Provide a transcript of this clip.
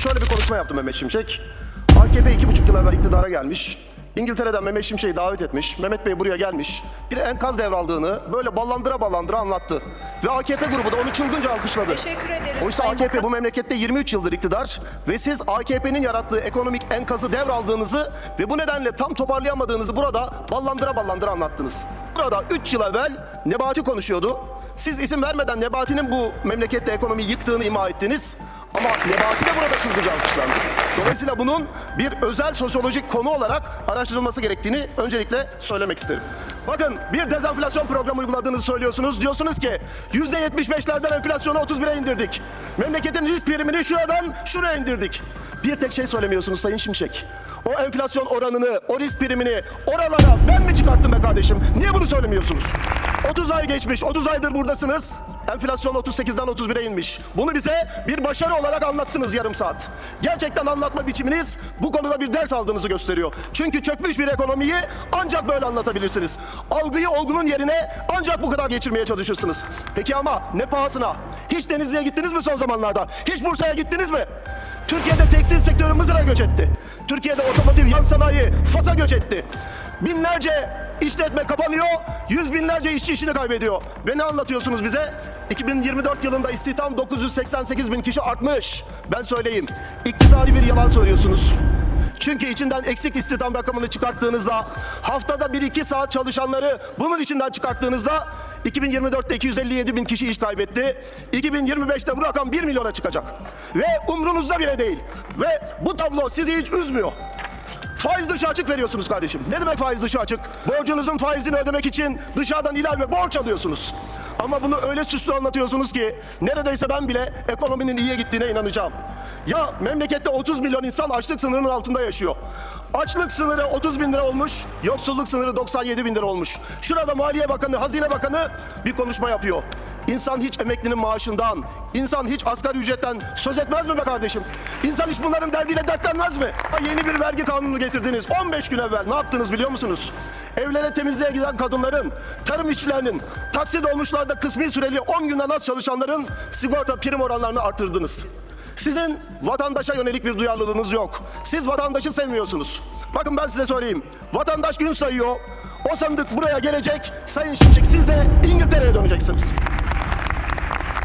şöyle bir konuşma yaptı Mehmet Şimşek. AKP iki buçuk yıl evvel iktidara gelmiş. İngiltere'den Mehmet Şimşek'i davet etmiş. Mehmet Bey buraya gelmiş. Bir enkaz devraldığını böyle ballandıra ballandıra anlattı. Ve AKP grubu da onu çılgınca alkışladı. Teşekkür ederiz Oysa AKP Bakan. bu memlekette 23 yıldır iktidar ve siz AKP'nin yarattığı ekonomik enkazı devraldığınızı ve bu nedenle tam toparlayamadığınızı burada ballandıra ballandıra anlattınız. Burada 3 yıl evvel Nebati konuşuyordu. Siz isim vermeden Nebati'nin bu memlekette ekonomiyi yıktığını ima ettiniz. Ama Nebati de burada çılgınca alkışlandı. Dolayısıyla bunun bir özel sosyolojik konu olarak araştırılması gerektiğini öncelikle söylemek isterim. Bakın bir dezenflasyon programı uyguladığınızı söylüyorsunuz. Diyorsunuz ki %75'lerden enflasyonu 31'e indirdik. Memleketin risk primini şuradan şuraya indirdik. Bir tek şey söylemiyorsunuz Sayın Şimşek. O enflasyon oranını, o risk primini oralara ben mi çıkarttım be kardeşim? Niye bunu söylemiyorsunuz? 30 ay geçmiş, 30 aydır buradasınız. Enflasyon 38'den 31'e inmiş. Bunu bize bir başarı olarak anlattınız yarım saat. Gerçekten anlatma biçiminiz bu konuda bir ders aldığınızı gösteriyor. Çünkü çökmüş bir ekonomiyi ancak böyle anlatabilirsiniz. Algıyı olgunun yerine ancak bu kadar geçirmeye çalışırsınız. Peki ama ne pahasına? Hiç Denizli'ye gittiniz mi son zamanlarda? Hiç Bursa'ya gittiniz mi? Türkiye'de tekstil sektörü Mısır'a göç etti. Türkiye'de otomotiv yan sanayi Fas'a göç etti. Binlerce işletme kapanıyor, yüz binlerce işçi işini kaybediyor. Ve ne anlatıyorsunuz bize? 2024 yılında istihdam 988 bin kişi artmış. Ben söyleyeyim, iktisadi bir yalan söylüyorsunuz. Çünkü içinden eksik istihdam rakamını çıkarttığınızda, haftada 1-2 saat çalışanları bunun içinden çıkarttığınızda 2024'te 257 bin kişi iş kaybetti. 2025'te bu rakam 1 milyona çıkacak. Ve umrunuzda bile değil. Ve bu tablo sizi hiç üzmüyor. Faiz dışı açık veriyorsunuz kardeşim. Ne demek faiz dışı açık? Borcunuzun faizini ödemek için dışarıdan ilave borç alıyorsunuz. Ama bunu öyle süslü anlatıyorsunuz ki neredeyse ben bile ekonominin iyiye gittiğine inanacağım. Ya memlekette 30 milyon insan açlık sınırının altında yaşıyor. Açlık sınırı 30 bin lira olmuş, yoksulluk sınırı 97 bin lira olmuş. Şurada Maliye Bakanı, Hazine Bakanı bir konuşma yapıyor. İnsan hiç emeklinin maaşından, insan hiç asgari ücretten söz etmez mi be kardeşim? İnsan hiç bunların derdiyle dertlenmez mi? Yeni bir vergi kanunu getirdiniz. 15 gün evvel ne yaptınız biliyor musunuz? Evlere temizliğe giden kadınların, tarım işçilerinin, taksi dolmuşlarda kısmi süreli 10 günden az çalışanların sigorta prim oranlarını artırdınız. Sizin vatandaşa yönelik bir duyarlılığınız yok. Siz vatandaşı sevmiyorsunuz. Bakın ben size söyleyeyim. Vatandaş gün sayıyor. O sandık buraya gelecek. Sayın Şimşek siz de İngiltere'ye döneceksiniz.